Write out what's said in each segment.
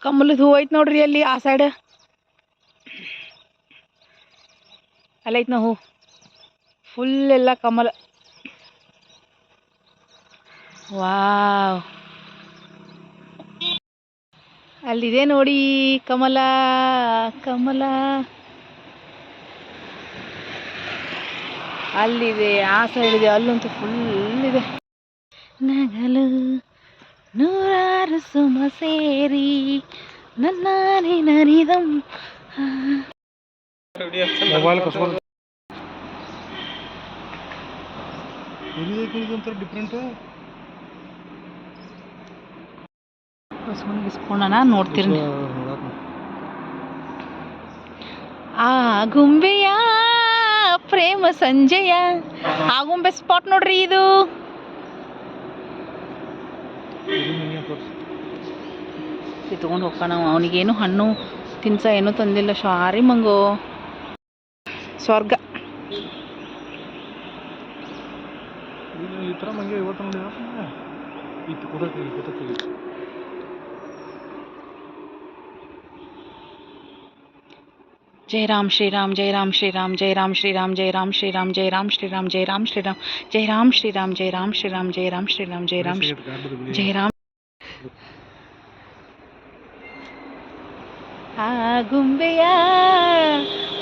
ಕಮಲದ ಹೂ ಐತ್ ನೋಡ್ರಿ ಅಲ್ಲಿ, ಆ ಸೈಡ್ ಅಲ್ಲೈತ್ ನಾವು ಹೂ. ಫುಲ್ ಎಲ್ಲ ಕಮಲ. ವಾವ್. ಅಲ್ಲಿದೆ ನೋಡಿ ಕಮಲ ಕಮಲ. ಅಲ್ಲಿದೆ, ಆ ಸೈಡ್ ಇದೆ, ಅಲ್ಲಂತೂ ಫುಲ್ ಇದೆ. ನಗಲು ನೂರಾರು ಸುಮ ಸೇರಿ ನನ್ನ ನರಿದಂ ಮೊಬೈಲ್ ಕಸ್ಕೊಂಡು ಒಂಥರ ಡಿಫ್ರೆಂಟ್ ಆ ಗುಂಬೆಯ ಪ್ರೇಮ ಸಂಜೆಯ ಆ ಗುಂಬೆ ಸ್ಪಾಟ್ ನೋಡ್ರಿ ಇದು. ಇದು ತಗೊಂಡು ಹೋಗ್ತಾನ ಅವನಿಗೇನು ಹಣ್ಣು ತಿನ್ಸ ಏನೂ ತಂದಿಲ್ಲ ಶಾರಿ ಮಂಗೋ ಸ್ವರ್ಗ ಈ ಥರ ಮಂಗೆ ಇವತ್ತು ನೋಡಿ ಇತ್ತು ಕೂತತ್ತೀವಿ ಕೂತತ್ತೀವಿ जय राम श्री राम जय राम श्री राम जय राम श्री राम जय राम श्री राम जय राम श्री राम जय राम श्री राम जय राम श्री राम जय राम श्री राम जय राम श्री राम जय राम श्री- जय राम ಆ ಗುಂಬೆಯ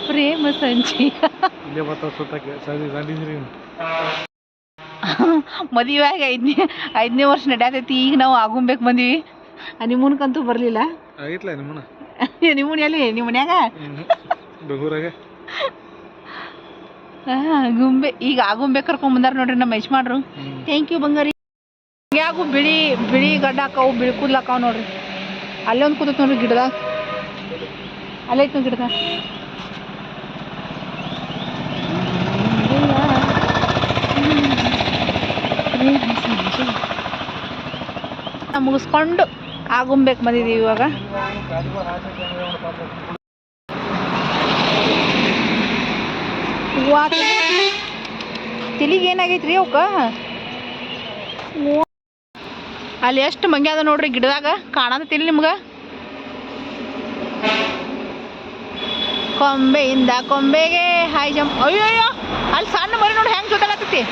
ಪ್ರೇಮ ಸಂಜಯ ಇಲ್ಲೇ ಬರ್ತಾವ ಸುತ್ತಕ್ಕೆ. ಸರಿ ಸಂಡಿದ್ರಿ ಮದುವೆ ಐದನೇ ಐದನೇ ವರ್ಷ ನಡೆಯತೈತಿ ಈಗ ನಾವು ಆಗುಂಬೆಗೆ ಬಂದಿವಿ. ನಿಮ್ಮನ್ಕಂತೂ ಬರಲಿಲ್ಲ? ಆಗಿತ್ಲ ನಿಮ್ಮನ ನಿಮ್ಮನ ಎಲ್ಲಿ? ನಿಮ್ಮ ಮನ್ಯಾಗ? ಬೆಂಗಳೂರಾಗೆ. ಆ, ಗುಂಬೆ ಈಗ ಆಗುಂಬೆ ಕರ್ಕೊಂಡ್ ಬಂದಾರ ನೋಡ್ರಿ ನಮ್ಮ ಯಜಮಾನ್ರು. ಥ್ಯಾಂಕ್ ಯು ಬಂಗಾರಿ. ಯಾಗು ಬಿಳಿ ಬಿಳಿ ಗಡ್ಡ ಹಾಕಾವು ಬಿಳಿ ಕೂದಲು ಹಾಕಾವು ನೋಡ್ರಿ. ಅಲ್ಲೊಂದು ಕೂತೈತೆ ನೋಡ್ರಿ ಗಿಡದಾಗ. ಅಲ್ಲೈತು ಗಿಡದ. ಮುಗಿಸ್ಕೊಂಡು ಆಗುಂಬೆಗೆ ಬಂದಿದ್ದೀವಿ ಇವಾಗ. ತಿಲಿಗೆ ಏನಾಗೈತ್ರಿ ಅವಕ್ಕ ಅಲ್ಲಿ ಎಷ್ಟು ಮಂಗ್ಯಾದ ನೋಡ್ರಿ ಗಿಡದಾಗ? ಕಾಣದ ತಿಳಿ ನಿಮ್ಗೆ? ಕೊಂಬೆಯಿಂದ ಕೊಂಬೆಗೆ ಹೈ ಜಂಪ್ ಅಯ್ಯೋ ಅಯ್ಯೋ ಅಲ್ಲಿ ಸಣ್ಣ ಮರಿ ನೋಡಿ ಹೆಂಗೆ ಜೊತೆಗತ್ತೈತಿ